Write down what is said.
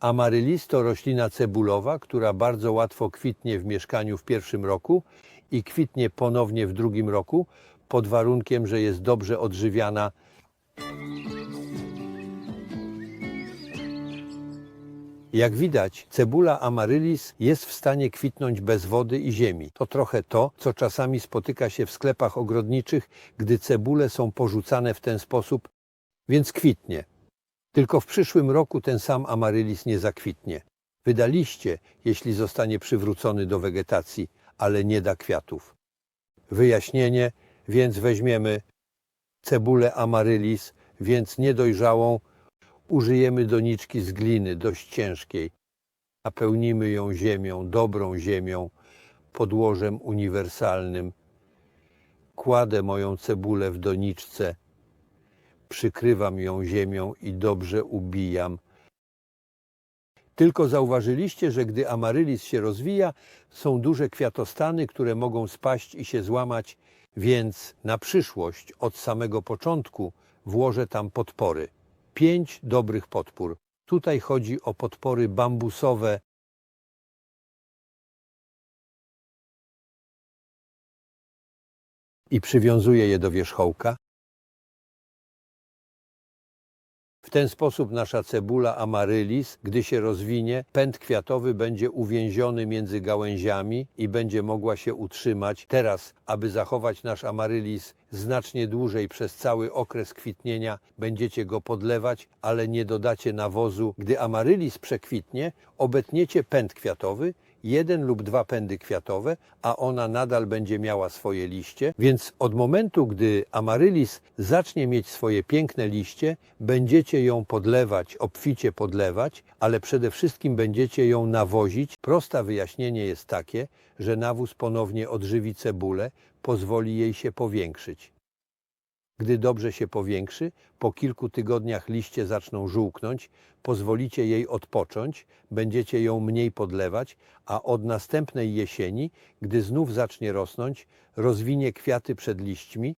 Amaryllis to roślina cebulowa, która bardzo łatwo kwitnie w mieszkaniu w pierwszym roku i kwitnie ponownie w drugim roku, pod warunkiem, że jest dobrze odżywiana. Jak widać, cebula amaryllis jest w stanie kwitnąć bez wody i ziemi. To trochę to, co czasami spotyka się w sklepach ogrodniczych, gdy cebule są porzucane w ten sposób, więc kwitnie. Tylko w przyszłym roku ten sam amaryllis nie zakwitnie. Wyda liście, jeśli zostanie przywrócony do wegetacji, ale nie da kwiatów. Wyjaśnienie, więc weźmiemy cebulę amaryllis, więc niedojrzałą, użyjemy doniczki z gliny, dość ciężkiej. Napełnimy ją ziemią, dobrą ziemią, podłożem uniwersalnym. Kładę moją cebulę w doniczce, przykrywam ją ziemią i dobrze ubijam. Tylko zauważyliście, że gdy amaryllis się rozwija, są duże kwiatostany, które mogą spaść i się złamać, więc na przyszłość od samego początku włożę tam podpory. Pięć dobrych podpór. Tutaj chodzi o podpory bambusowe, i przywiązuję je do wierzchołka. W ten sposób nasza cebula amaryllis, gdy się rozwinie, pęd kwiatowy będzie uwięziony między gałęziami i będzie mogła się utrzymać. Teraz, aby zachować nasz amaryllis znacznie dłużej przez cały okres kwitnienia, będziecie go podlewać, ale nie dodacie nawozu. Gdy amaryllis przekwitnie, obetniecie pęd kwiatowy jeden lub dwa pędy kwiatowe, a ona nadal będzie miała swoje liście. Więc od momentu, gdy amaryllis zacznie mieć swoje piękne liście, będziecie ją podlewać, obficie podlewać, ale przede wszystkim będziecie ją nawozić. Prosta wyjaśnienie jest takie, że nawóz ponownie odżywi cebulę, pozwoli jej się powiększyć. Gdy dobrze się powiększy, po kilku tygodniach liście zaczną żółknąć, pozwolicie jej odpocząć, będziecie ją mniej podlewać, a od następnej jesieni, gdy znów zacznie rosnąć, rozwinie kwiaty przed liśćmi,